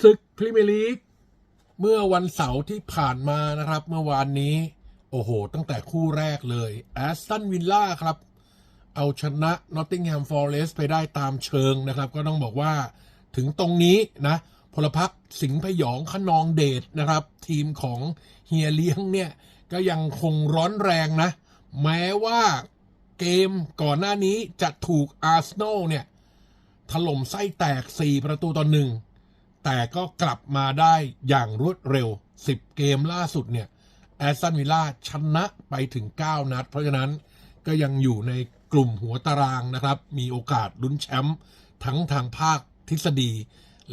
ศึกพรีเมียร์ลีกเมื่อวันเสาร์ที่ผ่านมานะครับ เมื่อวานนี้ โอ้โห ตั้งแต่คู่แรกเลยแอสตันวิลล่าครับ เอาชนะนอตติงแฮมฟอร์เรสไปได้ตามเชิงนะครับ ก็ต้องบอกว่าถึงตรงนี้นะพลพักสิงห์พยองขนองเดชนะครับ ทีมของเฮียเลี้ยงเนี่ย ก็ยังคงร้อนแรงนะ แม้ว่าเกมก่อนหน้านี้จะถูกอาร์เซนอลเนี่ย ถล่มไส้แตก 4 ประตูต่อหนึ่ง แต่ก็กลับมาได้อย่างรวดเร็ว 10 เกมล่าสุดเนี่ยแอสตันวิลล่าชนะไปถึง 9 นัด เพราะฉะนั้นก็ยังอยู่ในกลุ่มหัวตารางนะครับ มีโอกาสลุ้นแชมป์ทั้งทางภาคทฤษฎี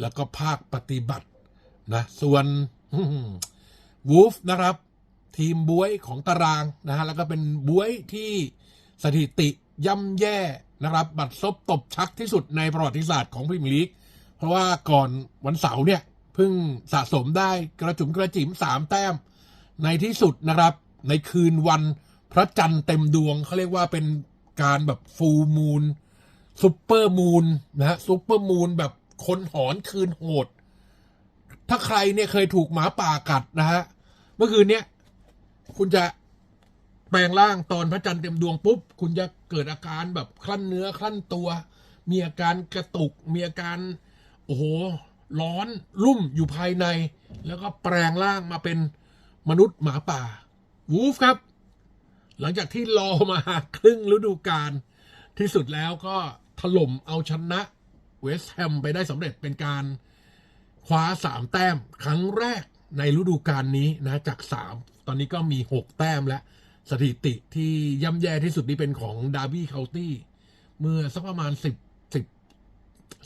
แล้วก็ภาคปฏิบัตินะส่วนวูฟนะครับ ทีมบวยของตารางนะฮะแล้วก็เป็นบวยที่สถิติย่ำแย่นะครับ บัตรซบตบชักที่สุดในประวัติศาสตร์ของพรีเมียร์ลีก เพราะว่าก่อนวันเสาร์เนี่ยเพิ่งสะสมได้กระจุมกระจิ๋มสามแต้ม ในที่สุดนะครับ ในคืนวันพระจันทร์เต็มดวงเขาเรียกว่าเป็นการแบบฟูลมูนซุปเปอร์มูนนะฮะซุปเปอร์มูนแบบคนหอนคืนโหด ถ้าใครเนี่ยเคยถูกหมาป่ากัดนะฮะเมื่อคืนเนี้ยคุณจะแปลงร่างตอนพระจันทร์เต็มดวงปุ๊บ คุณจะเกิดอาการแบบคลั่นเนื้อคลั่นตัว มีอาการกระตุกมีอาการ โอ้โห ร้อนรุ่มอยู่ภายใน แล้วก็แปลงร่างมาเป็นมนุษย์หมาป่า วูฟครับ หลังจากที่รอมาครึ่งฤดูกาลที่สุดแล้วก็ถล่มเอาชนะเวสต์แฮมไปได้สำเร็จเป็นการคว้าสามแต้มครั้งแรกในฤดูกาลนี้นะจากสามตอนนี้ก็มีหกแต้มแล้วสถิติที่ย่ำแย่ที่สุดนี่เป็นของดาร์บี้เคานตี้เมื่อสักประมาณสิบ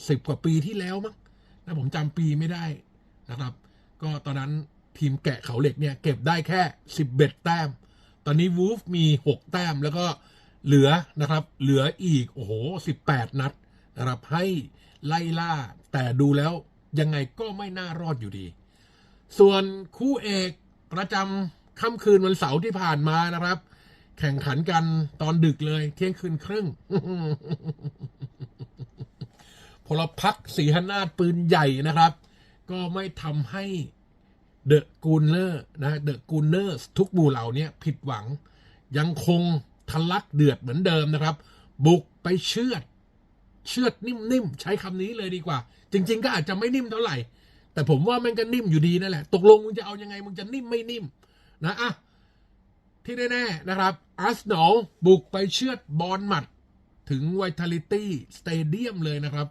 สิบกว่าปีที่แล้วมั้งนะผมจำปีไม่ได้นะครับ ก็ตอนนั้นทีมแกะเขาเหล็กเนี่ยเก็บได้แค่สิบเบ็ดแต้ม ตอนนี้วูฟมีหกแต้มแล้วก็เหลือนะครับ เหลืออีก โอ้โหสิบแปดนัดนะครับให้ไล่ล่า แต่ดูแล้วยังไงก็ไม่น่ารอดอยู่ดี ส่วนคู่เอกประจำค่ำคืนวันเสาร์ที่ผ่านมานะครับ แข่งขันกันตอนดึกเลย เที่ยงคืนครึ่ง พลพักสีหนาฏปืนใหญ่นะครับ ก็ไม่ทำให้เดอะกูนเนอร์นะเดอะกูนเนอร์ทุกหมู่เหล่านี้ผิดหวัง ยังคงทะลักเดือดเหมือนเดิมนะครับ บุกไปเชือด เชือดนิ่มๆ ใช้คำนี้เลยดีกว่า จริง ๆ ก็อาจจะไม่นิ่มเท่าไหร่ แต่ผมว่ามันก็นิ่มอยู่ดีนั่นแหละ ตกลงมึงจะเอายังไงมึงจะนิ่มไม่นิ่ม นะอะที่แน่ๆนะครับอาร์เซนอลบุกไปเชือดบอลหมัดถึง Vitality Stadium เลยนะครับ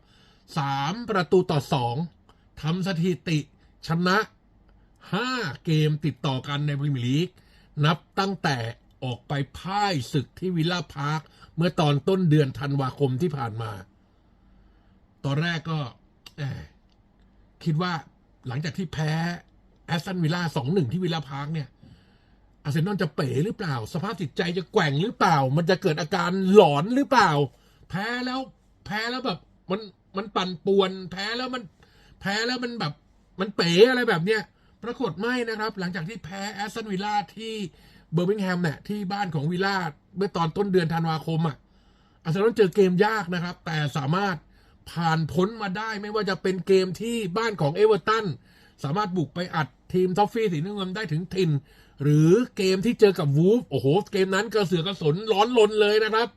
สามประตูต่อสองทำสถิติชนะห้าเกมติดต่อกันในพรีเมียร์ลีก นับตั้งแต่ออกไปพ่ายศึกที่วิลล่าพาร์ค เมื่อตอนต้นเดือนธันวาคมที่ผ่านมา ตอนแรกก็คิดว่าหลังจากที่แพ้แอสตันวิลล่าสองหนึ่งที่วิลล่าพาร์คเนี่ยอาร์เซนอลจะเป๋หรือเปล่า สภาพจิตใจจะแกว่งหรือเปล่า มันจะเกิดอาการหลอนหรือเปล่า แพ้แล้ว แพ้แล้วแบบ มัน มันปั่นป่วนแพ้แล้วมัน แพ้แล้วมันแบบ มันเป๋อะไรแบบเนี้ยปรากฏไม่นะครับ หลังจากที่แพ้แอสตันวิลล่าที่เบอร์มิงแฮมเนี่ยที่บ้านของวิลล่าเมื่อตอนต้นเดือนธันวาคมอะอาร์เซนอลเจอเกมยากนะครับ แต่สามารถผ่านพ้นมาได้ไม่ว่าจะเป็นเกมที่บ้านของเอเวอร์ตันสามารถบุกไปอัดทีมท็อฟฟี่สีน้ำเงินได้ถึงทิน หรือเกมที่เจอกับวูฟโอ้โห เกมนั้นกระเสือกกระสนร้อนลนเลยนะครับ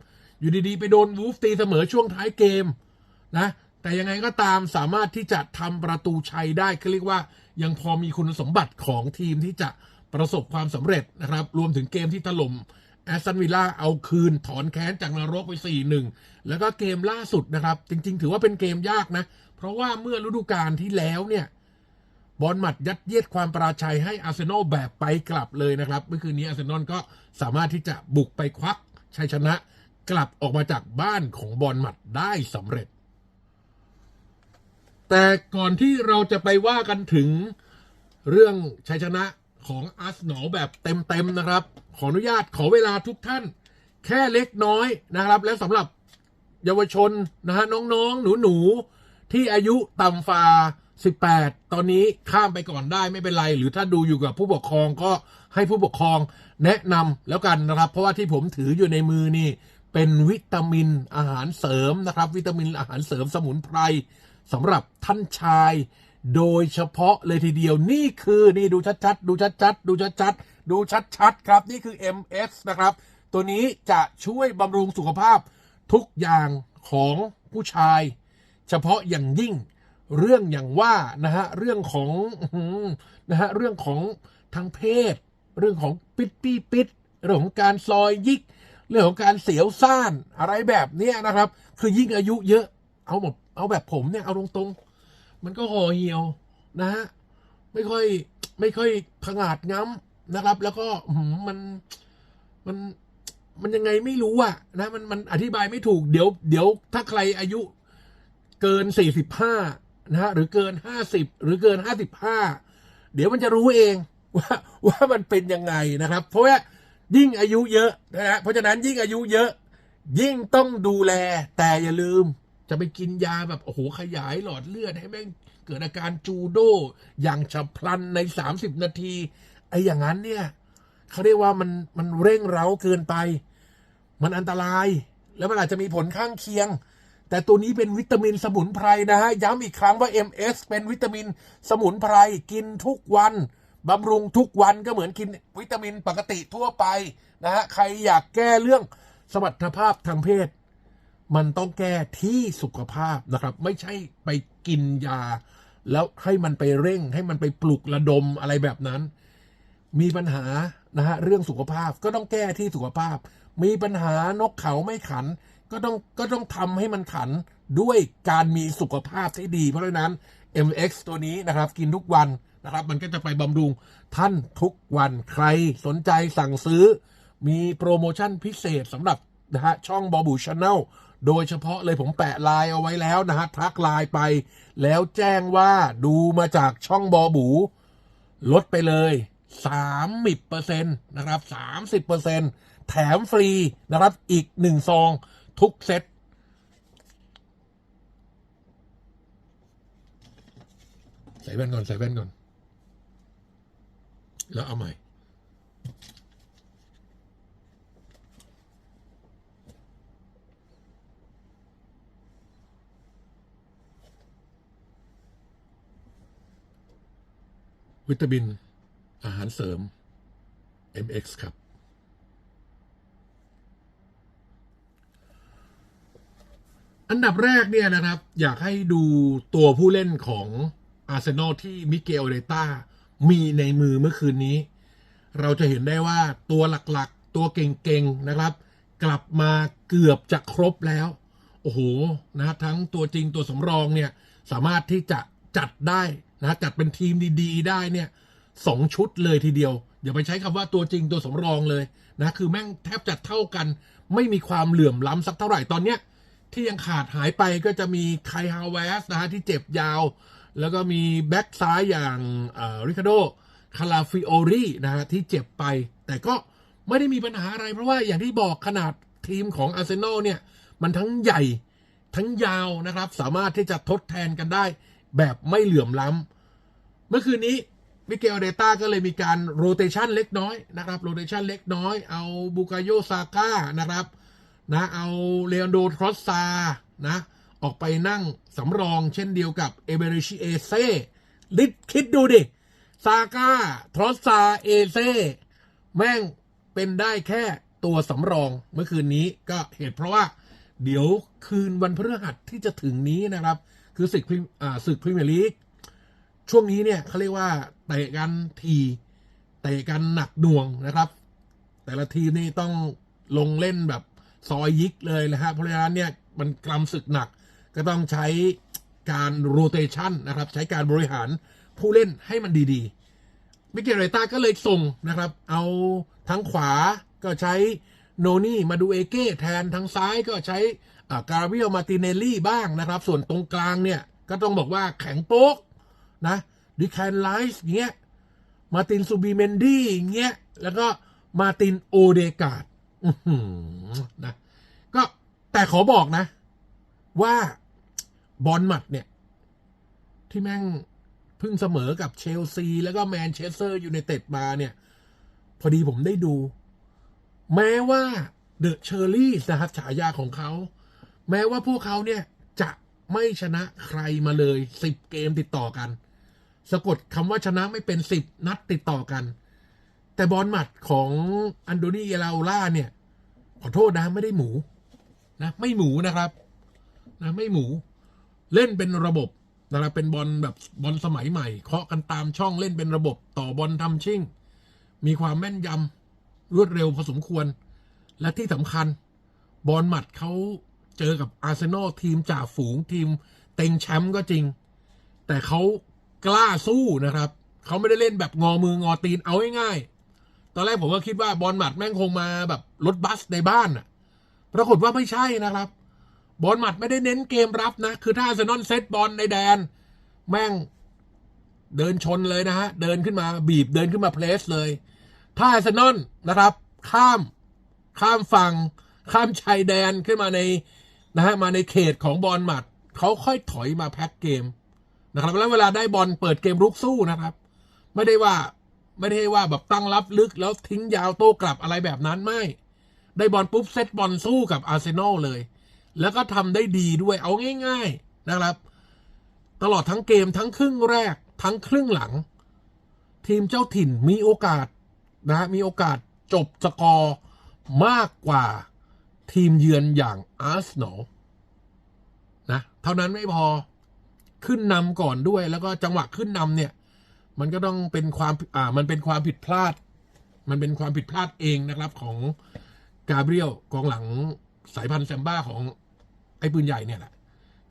อยู่ดีๆ ไปโดนวูฟตีเสมอช่วงท้ายเกมนะ แต่ยังไงก็ตามสามารถที่จะทำประตูชัยได้ก็เรียกว่ายังพอมีคุณสมบัติของทีมที่จะประสบความสำเร็จนะครับ รวมถึงเกมที่ถล่มแอสตันวิลล่าเอาคืนถอนแค้นจากนรกไป 4-1 แล้วก็เกมล่าสุดนะครับ จริง ๆ ถือว่าเป็นเกมยากนะ เพราะว่าเมื่อฤดูกาลที่แล้วเนี่ยบอลหมัดยัดเยียดความปราชัยให้อาร์เซนอลแบบไปกลับเลยนะครับ เมื่อคืนนี้อาร์เซนอลก็สามารถที่จะบุกไปควักชัยชนะ กลับออกมาจากบ้านของบอลหมัดได้สำเร็จ แต่ก่อนที่เราจะไปว่ากันถึงเรื่องชัยชนะของอาร์เซนอลแบบเต็มๆนะครับ ขออนุญาตขอเวลาทุกท่าน แค่เล็กน้อยนะครับ และสำหรับเยาวชนนะฮะน้องๆ หนูๆ ที่อายุต่ำฝ่า18 ตอนนี้ข้ามไปก่อนได้ไม่เป็นไร หรือถ้าดูอยู่กับผู้ปกครองก็ให้ผู้ปกครองแนะนำแล้วกันนะครับ เพราะว่าที่ผมถืออยู่ในมือนี่ เป็นวิตามินอาหารเสริมนะครับ วิตามินอาหารเสริมสมุนไพร สำหรับท่านชาย โดยเฉพาะเลยทีเดียวนี่คือนี่ดูชัดๆดูชัดๆดูชัดๆดูชัดๆครับนี่คือ MS นะครับ ตัวนี้จะช่วยบำรุงสุขภาพทุกอย่างของผู้ชาย เฉพาะอย่างยิ่งเรื่องอย่างว่านะฮะเรื่องของนะฮะเรื่องของทางเพศ เรื่องของปิดปี้ปิดเรื่องของการซอยยิก เรื่องของการเสียวซ่านอะไรแบบนี้นะครับ คือยิ่งอายุเยอะเอาหมด เอาแบบผมเนี่ยเอาตรงๆ มันก็ห่อเหี่ยวนะฮะไม่ค่อยไม่ค่อยผงาดง้ำนะครับ แล้วก็มันมันมันยังไงไม่รู้อะนะมันมันอธิบายไม่ถูกเดี๋ยว เดี๋ยวถ้าใครอายุเกินสี่สิบห้านะฮะหรือเกินห้าสิบหรือเกินห้าสิบห้าเดี๋ยวมันจะรู้เองว่าว่ามันเป็นยังไงนะครับ เพราะว่ายิ่งอายุเยอะนะฮะเพราะฉะนั้นยิ่งอายุเยอะ ยิ่งต้องดูแลแต่อย่าลืม จะไปกินยาแบบโอ้โหขยายหลอดเลือดให้แม่งเกิดอาการจูโดอย่างฉับพลันใน 30 นาที ไอ้อย่างนั้นเนี่ยเขาเรียกว่ามันมันเร่งเร้าเกินไป มันอันตราย แล้วมันอาจจะมีผลข้างเคียง แต่ตัวนี้เป็นวิตามินสมุนไพรนะฮะ ย้ำอีกครั้งว่า MS เป็นวิตามินสมุนไพรกินทุกวันบำรุงทุกวันก็เหมือนกินวิตามินปกติทั่วไปนะฮะใครอยากแก้เรื่องสมรรถภาพทางเพศ มันต้องแก้ที่สุขภาพนะครับ ไม่ใช่ไปกินยา แล้วให้มันไปเร่ง ให้มันไปปลุกระดมอะไรแบบนั้น มีปัญหานะฮะเรื่องสุขภาพก็ต้องแก้ที่สุขภาพ มีปัญหานกเขาไม่ขัน ก็ต้องก็ต้องทำให้มันขันด้วยการมีสุขภาพที่ดี เพราะฉะนั้น MX ตัวนี้นะครับกินทุกวันนะครับ มันก็จะไปบำรุงท่านทุกวันใครสนใจสั่งซื้อ มีโปรโมชั่นพิเศษสำหรับนะฮะช่องบอบูชาแนล โดยเฉพาะเลยผมแปะไลน์เอาไว้แล้วนะฮะทักไลน์ไป แล้วแจ้งว่าดูมาจากช่องบอบูลดไปเลย30เปอร์เซ็นต์นะครับ30เปอร์เซ็นต์แถมฟรีนะครับอีกหนึ่งซอง ทุกเซตใส่แว่นก่อน ใส่แว่นก่อน แล้วเอาใหม่ วิตามิน อาหารเสริม MX ครับ อันดับแรกเนี่ยนะครับ อยากให้ดูตัวผู้เล่นของอาร์เซนอลที่มิเกลเดต้ามีในมือเมื่อคืนนี้ เราจะเห็นได้ว่าตัวหลักๆ ตัวเก่งๆ นะครับ กลับมาเกือบจะครบแล้ว โอ้โหนะทั้งตัวจริงตัวสำรองเนี่ย สามารถที่จะจัดได้ นะจัดเป็นทีมดีๆ ได้เนี่ยสองชุดเลยทีเดียว อย่าไปใช้คำว่าตัวจริงตัวสำรองเลยนะคือแม่งแทบจะเท่ากัน ไม่มีความเหลื่อมล้ำสักเท่าไหร่ตอนเนี้ยที่ยังขาดหายไปก็จะมีไคฮาวเวสนะฮะที่เจ็บยาว แล้วก็มีแบ็กซ้ายอย่างริคาโดคาราฟิโอรีนะฮะที่เจ็บไป แต่ก็ไม่ได้มีปัญหาอะไรเพราะว่าอย่างที่บอกขนาดทีมของอาร์เซนอลเนี่ย มันทั้งใหญ่ทั้งยาวนะครับ สามารถที่จะทดแทนกันได้ แบบไม่เหลื่อมล้ำ เมื่อคืนนี้มิเกลเดต้าก็เลยมีการโรเตชันเล็กน้อยนะครับโรเตชันเล็กน้อย เอาบูกาโยซาก้านะครับนะเอาเลอนโดทรอสซานะออกไปนั่งสำรองเช่นเดียวกับเอเบริชิเอเซ่ลิดคิดดูดิ ซาก้าทรอสซาเอเซ่แม่งเป็นได้แค่ตัวสำรองเมื่อคืนนี้ก็เหตุเพราะว่า เดี๋ยวคืนวันพฤหัสที่จะถึงนี้นะครับ คือศึกศึกพรีเมียร์ลีก ช่วงนี้เนี่ยเขาเรียกว่าเตะกันทีเตะกันหนักหน่วงนะครับ แต่ละทีมนี่ต้องลงเล่นแบบซอยยิกเลยนะฮะเพราะฉะนั้นเนี่ยมันกำศึกหนักก็ต้องใช้การโรเตชันนะครับ ใช้การบริหารผู้เล่นให้มันดีๆมิเกลเรต้าก็เลยส่งนะครับ เอาทั้งขวาก็ใช้โนนี่มาดูเอเก้แทนทางซ้ายก็ใช้การาเวียลมาติเนลลี่บ้างนะครับ ส่วนตรงกลางเนี่ยก็ต้องบอกว่าแข็งโป๊ก นะดิแคนไลส์เงี้ยมาตินซูบีเมนดี้เงี้ยแล้วก็มาตินโอเดกาดนะก็แต่ขอบอกนะ ว่าบอลหมัดเนี่ย ที่แม่งเพิ่งเสมอกับเชลซี แล้วก็แมนเชสเตอร์ยูไนเต็ดมาเนี่ย พอดีผมได้ดู แม้ว่าเดอะเชอร์รี่นะครับฉายาของเขา แม้ว่าพวกเขาเนี่ยจะไม่ชนะใครมาเลยสิบเกมติดต่อกัน สะกดคำว่าชนะไม่เป็นสิบนัดติดต่อกัน แต่บอลหมัดของอันโดนีเอลาโอล่าเนี่ย ขอโทษนะไม่ได้หมูนะไม่หมูนะครับนะไม่หมู เล่นเป็นระบบนะครับเป็นบอลแบบบอลสมัยใหม่ เคาะกันตามช่องเล่นเป็นระบบต่อบอลทำชิ่ง มีความแม่นยำรวดเร็วพอสมควร และที่สำคัญบอลหมัดเขาเจอกับอาร์เซนอลทีมจ่าฝูงทีมเต็งแชมป์ก็จริง แต่เขา กล้าสู้นะครับ เขาไม่ได้เล่นแบบงอมืองอตีนเอาง่ายๆตอนแรกผมก็คิดว่าบอลหมัดแม่งคงมาแบบรถบัสในบ้านน่ะปรากฏว่าไม่ใช่นะครับ บอลหมัดไม่ได้เน้นเกมรับนะ คือถ้าเซนอลเซตบอลในแดน แม่งเดินชนเลยนะฮะ เดินขึ้นมาบีบเดินขึ้นมาเพลสเลย ถ้าเซนอลนะครับ ข้ามข้ามฝั่งข้ามชายแดนขึ้นมาในนะฮะมาในเขตของบอลหมัด เขาค่อยถอยมาแพ็คเกม นะครับแล้วเวลาได้บอลเปิดเกมรุกสู้นะครับ ไม่ได้ว่าไม่ได้ว่าแบบตั้งรับลึกแล้วทิ้งยาวโต้กลับอะไรแบบนั้นไม่ ได้บอลปุ๊บเซตบอลสู้กับอาร์เซนอลเลย แล้วก็ทำได้ดีด้วยเอาง่าย ๆนะครับ ตลอดทั้งเกมทั้งครึ่งแรก ทั้งครึ่งหลัง ทีมเจ้าถิ่นมีโอกาสนะฮะมีโอกาสจบสกอร์มากกว่าทีมเยือนอย่างอาร์เซนอลนะ เท่านั้นไม่พอ ขึ้นนำก่อนด้วย แล้วก็จังหวะขึ้นนำเนี่ย มันก็ต้องเป็นความอ่ามันเป็นความผิดพลาด มันเป็นความผิดพลาดเองนะครับของกาเบรียลกองหลังสายพันธุ์แซมบ้าของไอ้ปืนใหญ่เนี่ยแหละ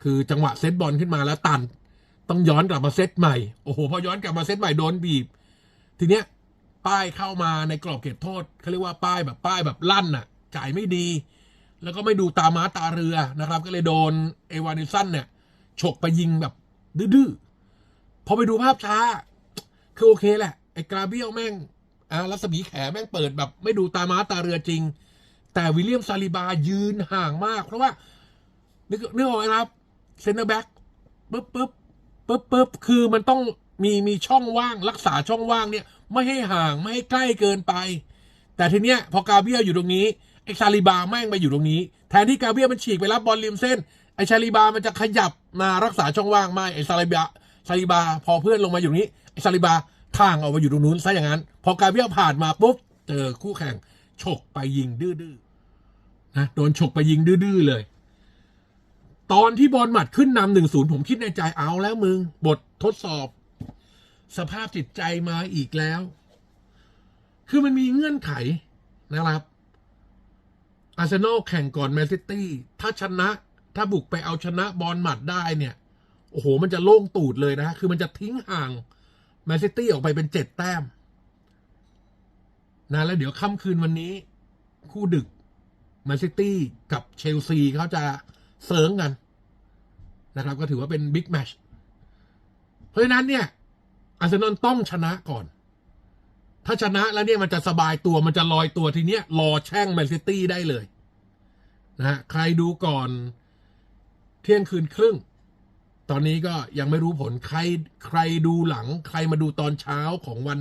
คือจังหวะเซตบอลขึ้นมาแล้วตัน ต้องย้อนกลับมาเซตใหม่โอ้โหพอย้อนกลับมาเซตใหม่โดนบีบ ทีเนี้ยป้ายเข้ามาในกรอบเขตโทษเขาเรียกว่าป้ายแบบป้ายแบบลั่นน่ะ จ่ายไม่ดี แล้วก็ไม่ดูตาม้าตาเรือนะครับ ก็เลยโดนเอวานิสันเนี่ยฉกไปยิงแบบ ดื้อพอไปดูภาพช้า คือโอเคแหละ ไอ้กราเบียลแม่งอ่ารัศมีแขแม่งเปิดแบบ ไม่ดูตาม้าตาเรือจริง แต่วิลเลียมซาลิบายืนห่างมาก เพราะว่านึกนึกออกไหมครับเซนเตอร์แบ็กปึ๊บปึ๊บปึ๊บปึ๊บคือมันต้องมีมีช่องว่างรักษาช่องว่างเนี่ย ไม่ให้ห่างไม่ให้ใกล้เกินไป แต่ทีเนี้ยพอกาเบียลอยู่ตรงนี้ไอ้ซาลิบาแม่งไปอยู่ตรงนี้ แทนที่กาเบียลมันฉีกไปรับบอลริมเส้น ไอ้ซาลิบามันจะขยับมารักษาช่องว่างไม่ไอ้ซาลิบาซาลิบา พอเพื่อนลงมาอยู่นี้ไอซาลิบาข้างออกมาอยู่ตรงนู้นซะอย่างนั้น พอกาเบียผ่านมาปุ๊บเจอคู่แข่งฉกไปยิงดื้อๆนะโดนฉกไปยิงดื้อๆเลย ตอนที่บอลหมัดขึ้นนำหนึ่งศูนย์ผมคิดในใจเอาแล้วมึง บททดสอบ สภาพจิตใจมาอีกแล้ว คือมันมีเงื่อนไขนะครับอาร์เซนอลแข่งก่อนแมนซิตี้ถ้าชนะ ถ้าบุกไปเอาชนะบอลหมัดได้เนี่ย โอ้โห มันจะโล่งตูดเลยนะ คือมันจะทิ้งห่างแมนซิตี้ออกไปเป็นเจ็ดแต้ม นะ แล้วเดี๋ยวค่ำคืนวันนี้ คู่ดึกแมนซิตี้กับเชลซีเขาจะเซิร์งกัน นะครับ ก็ถือว่าเป็นบิ๊กแมชเพราะฉะนั้นเนี่ยอาร์เซนอลต้องชนะก่อน ถ้าชนะแล้วเนี่ยมันจะสบายตัวมันจะลอยตัวทีเนี้ยรอแช่งแมนซิตี้ได้เลย นะฮะใครดูก่อน เที่ยงคืนครึ่ง ตอนนี้ก็ยังไม่รู้ผลใครใครดูหลัง ใครมาดูตอนเช้าของวัน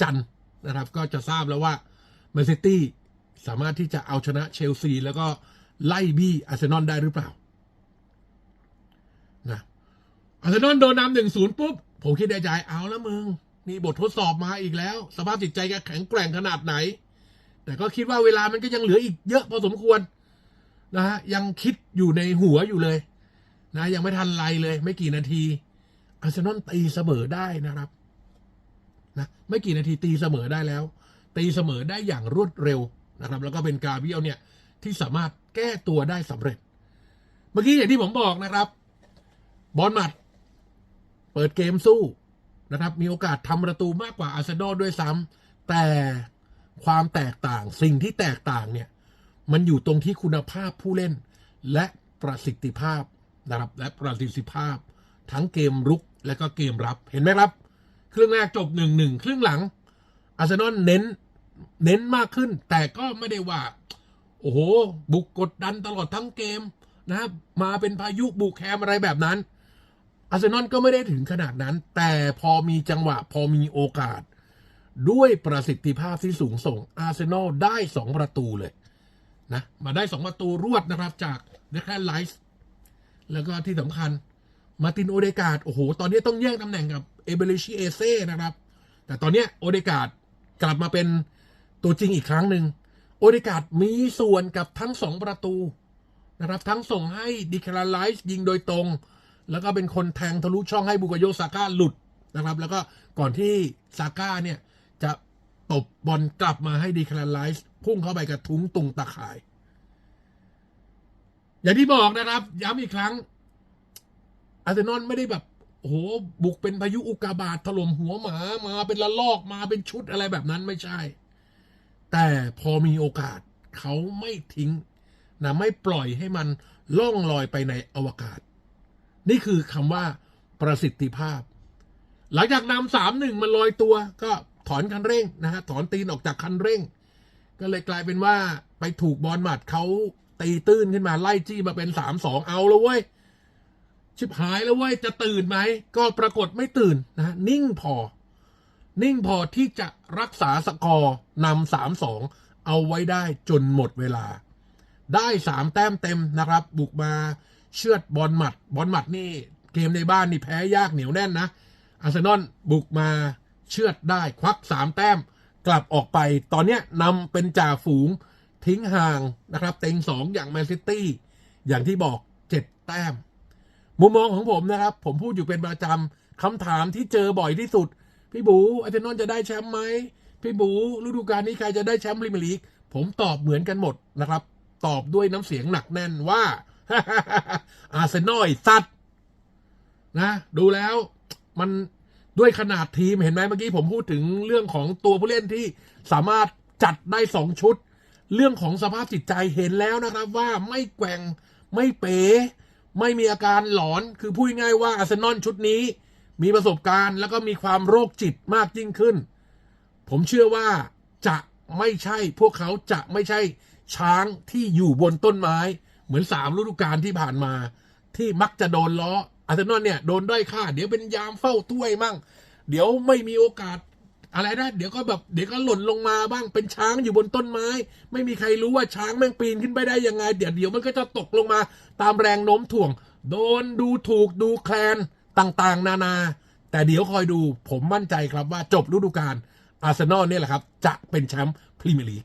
จันทร์นะครับ ก็จะทราบแล้วว่าแมนซิตี้สามารถที่จะเอาชนะเชลซี แล้วก็ไล่บี้อาร์เซนอลได้หรือเปล่านะอาร์เซนอลโดนนำหนึ่งศูนย์ปุ๊บ ผมคิดในใจเอาแล้วมึงมีบททดสอบมาอีกแล้ว สภาพจิตใจแกแข็งแกร่งขนาดไหน แต่ก็คิดว่าเวลามันก็ยังเหลืออีกเยอะพอสมควรนะฮะยังคิดอยู่ในหัวอยู่เลย นะยังไม่ทันไรเลย ไม่กี่นาทีอาร์เซนอลตีเสมอได้นะครับนะไม่กี่นาทีตีเสมอได้แล้ว ตีเสมอได้อย่างรวดเร็วนะครับ แล้วก็เป็นกาเบียลเนี่ยที่สามารถแก้ตัวได้สำเร็จ เมื่อกี้อย่างที่ผมบอกนะครับ บอลหมัด เปิดเกมสู้นะครับ มีโอกาสทำประตูมากกว่าอาร์เซนอลด้วยซ้ำแต่ความแตกต่างสิ่งที่แตกต่างเนี่ย มันอยู่ตรงที่คุณภาพผู้เล่นและประสิทธิภาพ นะครับและประสิทธิภาพ ทั้งเกมรุกและก็เกมรับเห็นไหมครับ ครึ่งแรกจบหนึ่งหนึ่งครึ่งหลังอาร์เซนอลเน้นเน้นมากขึ้น แต่ก็ไม่ได้ว่า โอ้โห บุกกดดันตลอดทั้งเกมนะครับมาเป็นพายุบุกแคมอะไรแบบนั้นอาร์เซนอลก็ไม่ได้ถึงขนาดนั้น แต่พอมีจังหวะพอมีโอกาส ด้วยประสิทธิภาพที่สูงส่งอาร์เซนอลได้สองประตูเลยนะมาได้สองประตูรวดนะครับจากเดคแคนไลส์ แล้วก็ที่สำคัญมาตินโอเดกาดโอ้โห ตอนนี้ต้องแย่งตำแหน่งกับเอเบริชิเอเซ่นะครับ แต่ตอนนี้โอเดกาดกลับมาเป็นตัวจริงอีกครั้งหนึ่งโอเดกาดมีส่วนกับทั้งสองประตูนะครับ ทั้งส่งให้ดิคาราไลส์ยิงโดยตรง แล้วก็เป็นคนแทงทะลุช่องให้บุกโยซาก้าหลุดนะครับ แล้วก็ก่อนที่ซาก้าเนี่ยจะตบบอลกลับมาให้ดีคาราไลส์พุ่งเข้าไปกระทุ้งตุงตะข่าย อย่างที่บอกนะครับ ย้ำอีกครั้ง อาร์เซนอลไม่ได้แบบโอ้โหบุกเป็นพายุอุกกาบาตถล่มหัวหมามาเป็นละลอกมาเป็นชุดอะไรแบบนั้นไม่ใช่ แต่พอมีโอกาสเขาไม่ทิ้งนะไม่ปล่อยให้มันล่องลอยไปในอวกาศ นี่คือคำว่าประสิทธิภาพ หลังจากนำสามหนึ่งมันลอยตัว ก็ถอนคันเร่งนะฮะถอนตีนออกจากคันเร่ง ก็เลยกลายเป็นว่าไปถูกบอลหมัดเขา ตีตื้นขึ้นมาไล่จี้มาเป็นสามสองเอาแล้วเว้ย ชิบหายแล้วเว้ย จะตื่นไหม ก็ปรากฏไม่ตื่นนะนิ่งพอ นิ่งพอที่จะรักษาสกอร์นำสามสองเอาไว้ได้จนหมดเวลา ได้สามแต้มเต็มนะครับ บุกมาเชือดบอลหมัด บอลหมัดนี่เกมในบ้านนี่แพ้ยากเหนียวแน่นนะอาร์เซนอลบุกมาเชือดได้ควักสามแต้มกลับออกไป ตอนเนี้ยนำเป็นจ่าฝูง ทิ้งห่างนะครับ เต็งสองอย่างแมนซิตี้อย่างที่บอกเจ็ดแต้ม มุมมองของผมนะครับ ผมพูดอยู่เป็นประจำคำถามที่เจอบ่อยที่สุด พี่บูอาร์เซนอลจะได้แชมป์ไหมพี่บูฤดูกาลนี้ใครจะได้แชมป์พรีเมียร์ลีกผมตอบเหมือนกันหมดนะครับ ตอบด้วยน้ำเสียงหนักแน่นว่า อาร์เซนอลสัตว์นะ ดูแล้วมันด้วยขนาดทีมเห็นไหมเมื่อกี้ผมพูดถึงเรื่องของตัวผู้เล่นที่สามารถจัดได้สองชุด เรื่องของสภาพจิตใจเห็นแล้วนะครับว่าไม่แกว่งไม่เป๋ไม่มีอาการหลอนคือพูดง่ายว่าอาร์เซนอลชุดนี้ มีประสบการณ์แล้วก็มีความโรคจิตมากยิ่งขึ้น ผมเชื่อว่าจะไม่ใช่พวกเขาจะไม่ใช่ช้างที่อยู่บนต้นไม้ เหมือนสามฤดูกาลที่ผ่านมา ที่มักจะโดนล้ออาร์เซนอลเนี่ยโดนด้อยค่า เดี๋ยวเป็นยามเฝ้าถ้วยมั่ง เดี๋ยวไม่มีโอกาส อะไรนะเดี๋ยวก็แบบเดี๋ยวก็หล่นลงมาบ้างเป็นช้างอยู่บนต้นไม้ ไม่มีใครรู้ว่าช้างแม่งปีนขึ้นไปได้ยังไง เดี๋ยวเดี๋ยวมันก็จะตกลงมาตามแรงโน้มถ่วง โดนดูถูกดูแคลนต่างๆ นานา แต่เดี๋ยวคอยดูผมมั่นใจครับว่าจบฤดูกาลอาร์เซนอลเนี่ยแหละครับ จะเป็นแชมป์พรีเมียร์ลีก